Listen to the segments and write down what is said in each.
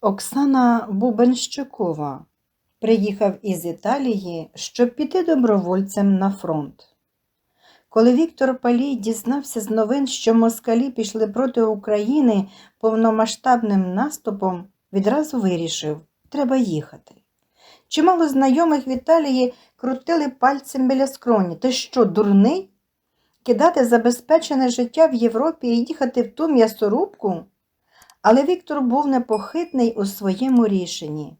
Оксана Бубенщикова приїхав із Італії, щоб піти добровольцем на фронт. Коли Віктор Палій дізнався з новин, що москалі пішли проти України повномасштабним наступом, відразу вирішив – треба їхати. Чимало знайомих в Італії крутили пальцем біля скроні. Ти що, дурний? Кидати забезпечене життя в Європі і їхати в ту м'ясорубку? Але Віктор був непохитний у своєму рішенні.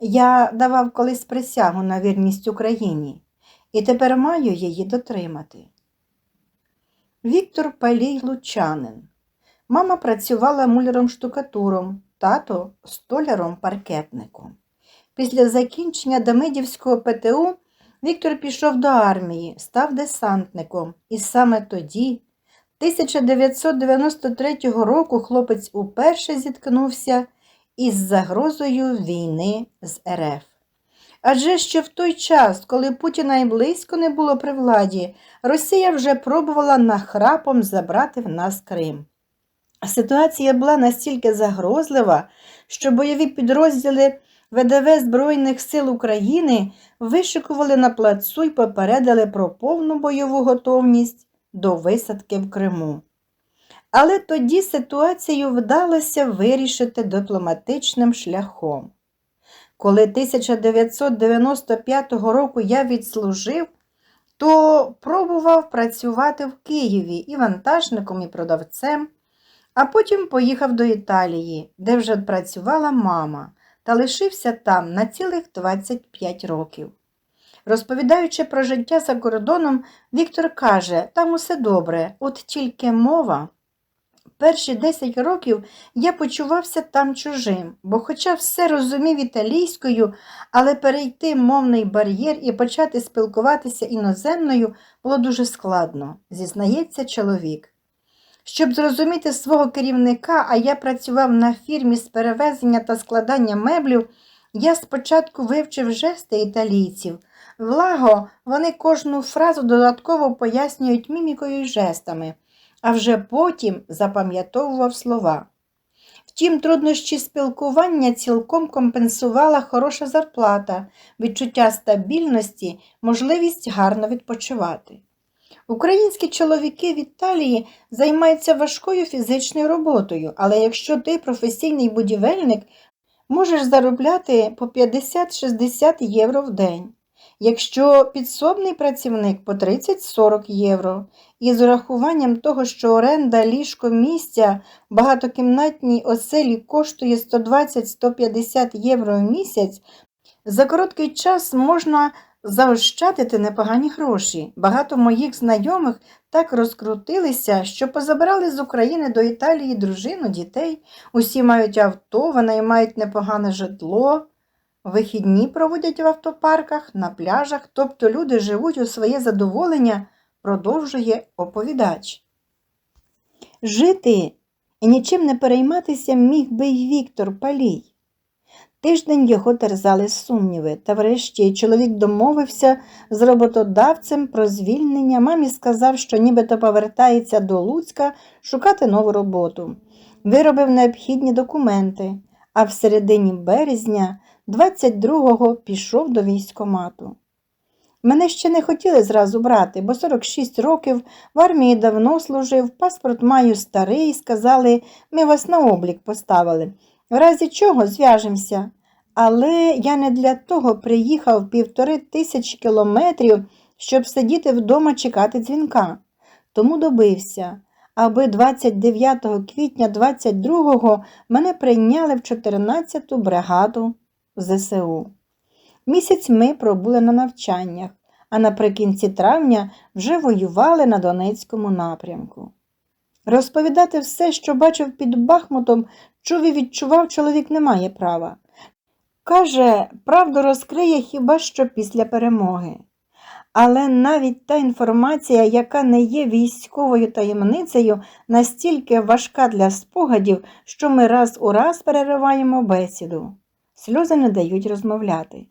Я давав колись присягу на вірність Україні і тепер маю її дотримати. Віктор Палій Лучанин. Мама працювала муляром-штукатуром, тато столяром-паркетником. Після закінчення Демидівського ПТУ Віктор пішов до армії, став десантником, і саме тоді, 1993 року, хлопець уперше зіткнувся із загрозою війни з РФ. Адже ще в той час, коли Путіна й близько не було при владі, Росія вже пробувала нахрапом забрати в нас Крим. Ситуація була настільки загрозлива, що бойові підрозділи ВДВ Збройних сил України вишикували на плацу й попередили про повну бойову готовність до висадки в Криму. Але тоді ситуацію вдалося вирішити дипломатичним шляхом. Коли 1995 року я відслужив, то пробував працювати в Києві і вантажником, і продавцем, а потім поїхав до Італії, де вже працювала мама, та лишився там на цілих 25 років. Розповідаючи про життя за кордоном, Віктор каже, там усе добре, от тільки мова. Перші 10 років я почувався там чужим, бо, хоча все розумів італійською, але перейти мовний бар'єр і почати спілкуватися іноземною було дуже складно, зізнається чоловік. Щоб зрозуміти свого керівника, а я працював на фірмі з перевезення та складання меблів, я спочатку вивчив жести італійців. Влаго, вони кожну фразу додатково пояснюють мімікою й жестами а вже потім запам'ятовував слова. Втім, труднощі спілкування цілком компенсувала хороша зарплата, відчуття стабільності, можливість гарно відпочивати. Українські чоловіки в Італії займаються важкою фізичною роботою, але якщо ти професійний будівельник, можеш заробляти по 50-60 євро в день. Якщо підсобний працівник по 30-40 євро, і з урахуванням того, що оренда ліжко місця в багатокімнатній оселі коштує 120-150 євро в місяць, за короткий час можна заощадити непогані гроші. Багато моїх знайомих так розкрутилися, що позабирали з України до Італії дружину, дітей, усі мають авто, вони мають непогане житло. Вихідні проводять в автопарках, на пляжах, тобто люди живуть у своє задоволення, продовжує оповідач. Жити і нічим не перейматися міг би й Віктор Палій. Тиждень його терзали сумніви, та врешті чоловік домовився з роботодавцем про звільнення. Мамі сказав, що нібито повертається до Луцька шукати нову роботу. Виробив необхідні документи, а в середині березня 22-го пішов до військомату. Мене ще не хотіли зразу брати, бо 46 років в армії давно служив, паспорт маю старий, сказали, ми вас на облік поставили. В разі чого зв'яжемося. Але я не для того приїхав півтори тисячі кілометрів, щоб сидіти вдома чекати дзвінка. Тому добився, аби 29 квітня 22-го мене прийняли в 14-ту бригаду ЗСУ. Місяць ми пробули на навчаннях, а наприкінці травня вже воювали на Донецькому напрямку. Розповідати все, що бачив під Бахмутом, чув і відчував, чоловік не має права. Каже, правду розкриє хіба що після перемоги. Але навіть та інформація, яка не є військовою таємницею, настільки важка для спогадів, що ми раз у раз перериваємо бесіду. Сльози не дають розмовляти.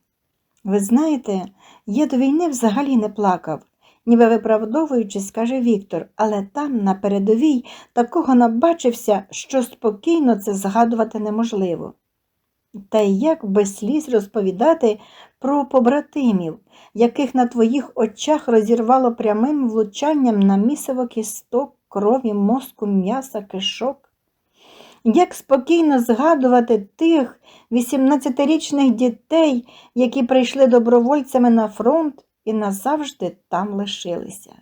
Ви знаєте, я до війни взагалі не плакав, ніби виправдовуючись, каже Віктор, але там, на передовій, такого набачився, що спокійно це згадувати неможливо. Та як без сліз розповідати про побратимів, яких на твоїх очах розірвало прямим влучанням на місиво кісток, крові, мозку, м'яса, кишок? Як спокійно згадувати тих 18-річних дітей, які прийшли добровольцями на фронт і назавжди там лишилися?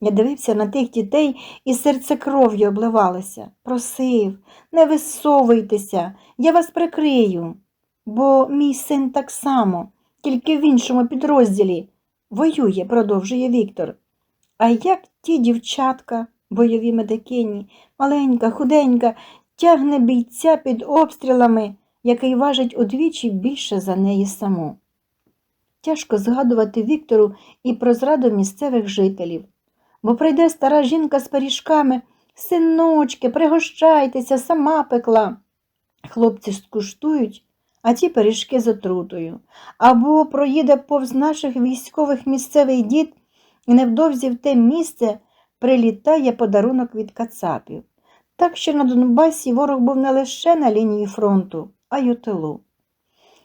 Я дивився на тих дітей і серце кров'ю обливалося. Просив, не висовуйтеся, я вас прикрию. Бо мій син так само, тільки в іншому підрозділі. Воює, продовжує Віктор. А як ті дівчатка, бойові медикині, маленька, худенька, тягне бійця під обстрілами, який важить удвічі більше за неї саму. Тяжко згадувати Віктору і про зраду місцевих жителів бо прийде стара жінка з пиріжками. Синочки, пригощайтеся, сама пекла. Хлопці скуштують, а ті пиріжки з отрутою. Або проїде повз наших військових місцевий дід, і невдовзі в те місце прилітає подарунок від кацапів. Так що на Донбасі ворог був не лише на лінії фронту, а й у тилу.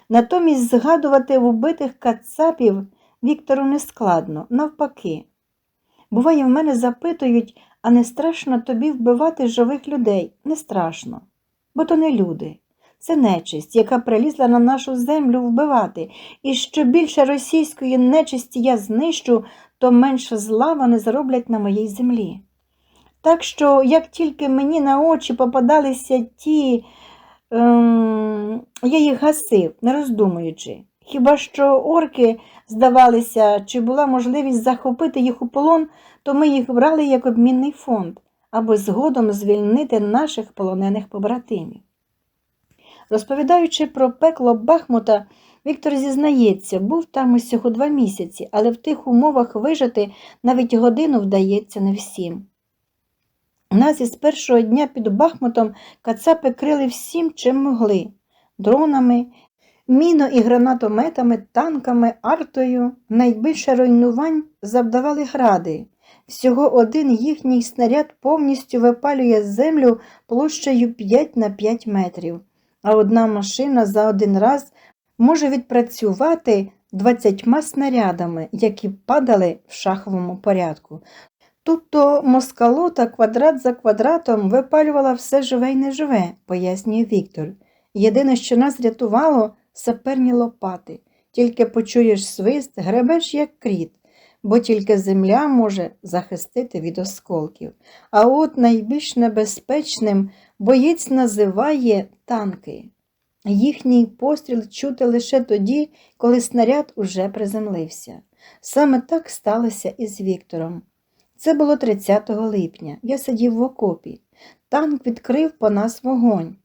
Натомість згадувати вбитих кацапів Віктору не складно, навпаки. Буває, в мене запитують, а не страшно тобі вбивати живих людей? Не страшно, бо то не люди. Це нечисть, яка прилізла на нашу землю вбивати, і що більше російської нечисті я знищу, то менше зла вони зроблять на моїй землі. Так що, як тільки мені на очі попадалися ті, ем, я їх гасив, не роздумуючи. Хіба що орки здавалися, чи була можливість захопити їх у полон, то ми їх брали як обмінний фонд, аби згодом звільнити наших полонених побратимів. Розповідаючи про пекло Бахмута, Віктор зізнається, був там усього два місяці, але в тих умовах вижити навіть годину вдається не всім. Нас із першого дня під Бахмутом кацапи крили всім, чим могли дронами, міно і гранатометами, танками, артою. Найбільше руйнувань завдавали гради. Всього один їхній снаряд повністю випалює землю площею 5 на 5 метрів, а одна машина за один раз може відпрацювати 20 снарядами, які падали в шаховому порядку. Тобто москалота квадрат за квадратом випалювала все живе й неживе, пояснює Віктор. Єдине, що нас рятувало, саперні лопати. Тільки почуєш свист, гребеш, як кріт, бо тільки земля може захистити від осколків. А от найбільш небезпечним боєць називає танки. Їхній постріл чути лише тоді, коли снаряд уже приземлився. Саме так сталося і з Віктором. Це було 30 липня. Я сидів в окопі. Танк відкрив по нас вогонь.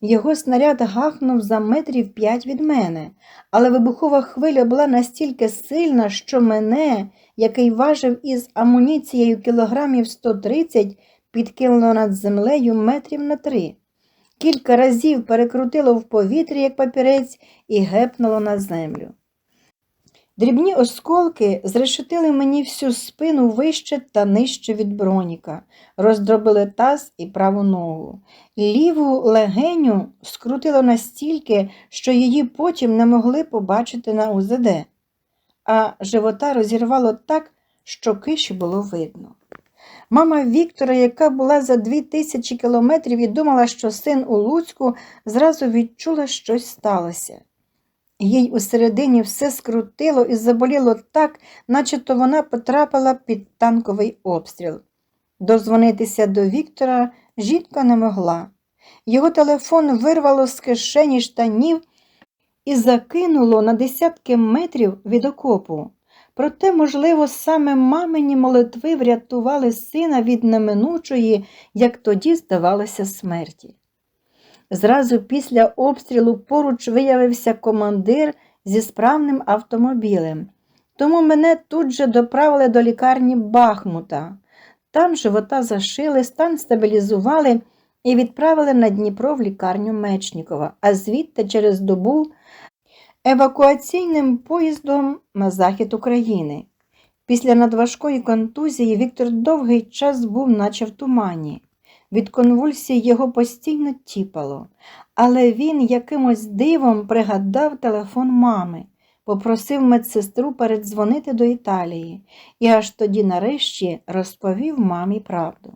Його снаряд гахнув за метрів п'ять від мене, але вибухова хвиля була настільки сильна, що мене, який важив із амуніцією кілограмів 130, підкинуло над землею метрів на три. Кілька разів перекрутило в повітрі, як папірець, і гепнуло на землю. Дрібні осколки зрешетили мені всю спину вище та нижче від броніка, роздробили таз і праву ногу. Ліву легеню скрутило настільки, що її потім не могли побачити на УЗД, а живота розірвало так, що киші було видно. Мама Віктора, яка була за дві тисячі кілометрів і думала, що син у Луцьку, зразу відчула, щось сталося. Їй усередині все скрутило і заболіло так, начебто вона потрапила під танковий обстріл. Дозвонитися до Віктора жінка не могла. Його телефон вирвало з кишені штанів і закинуло на десятки метрів від окопу. Проте, можливо, саме мамині молитви врятували сина від неминучої, як тоді здавалося, смерті. Зразу після обстрілу поруч виявився командир зі справним автомобілем, тому мене тут же доправили до лікарні Бахмута. Там живота зашили, стан стабілізували і відправили на Дніпро в лікарню Мечнікова, а звідти через добу евакуаційним поїздом на захід України. Після надважкої контузії Віктор довгий час був, наче в тумані. Від конвульсій його постійно тіпало, але він якимось дивом пригадав телефон мами, попросив медсестру передзвонити до Італії і аж тоді нарешті розповів мамі правду.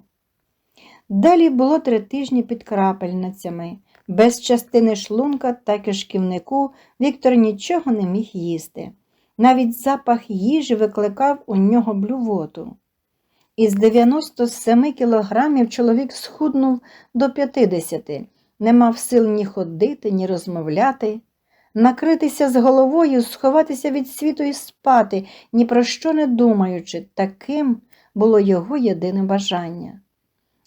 Далі було три тижні під крапельницями. Без частини шлунка та кишківнику Віктор нічого не міг їсти. Навіть запах їжі викликав у нього блювоту. Із 97 кілограмів чоловік схуднув до 50, не мав сил ні ходити, ні розмовляти, накритися з головою, сховатися від світу і спати, ні про що не думаючи, таким було його єдине бажання.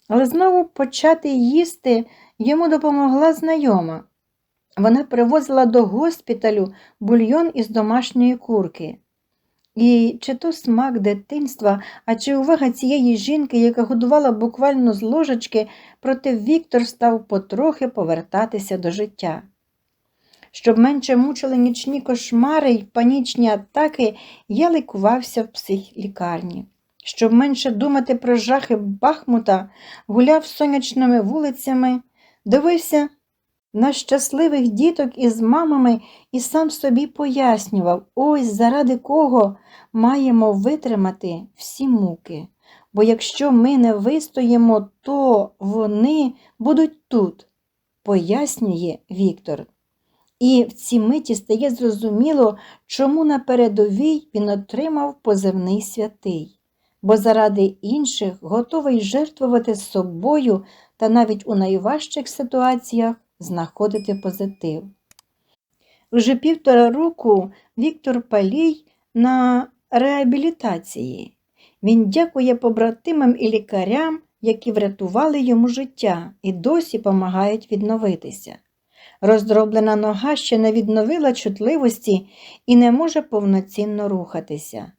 Але знову почати їсти йому допомогла знайома. Вона привозила до госпіталю бульйон із домашньої курки. І чи то смак дитинства, а чи увага цієї жінки, яка годувала буквально з ложечки, проте Віктор став потрохи повертатися до життя. Щоб менше мучили нічні кошмари й панічні атаки, я лікувався в психлікарні. Щоб менше думати про жахи Бахмута, гуляв сонячними вулицями, дивився на щасливих діток із мамами і сам собі пояснював, ось заради кого маємо витримати всі муки. Бо якщо ми не вистоїмо, то вони будуть тут, пояснює Віктор. І в цій миті стає зрозуміло, чому на передовій він отримав позивний святий, бо заради інших готовий жертвувати собою та навіть у найважчих ситуаціях знаходити позитив. Уже півтора року Віктор Палій на реабілітації. Він дякує побратимам і лікарям, які врятували йому життя і досі допомагають відновитися. Роздроблена нога ще не відновила чутливості і не може повноцінно рухатися.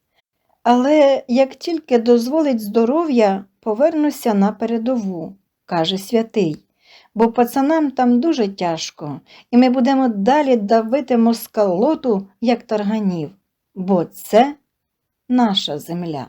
Але як тільки дозволить здоров'я, повернуся на передову, каже святий, бо пацанам там дуже тяжко, і ми будемо далі давити москалоту, як тарганів, бо це наша земля.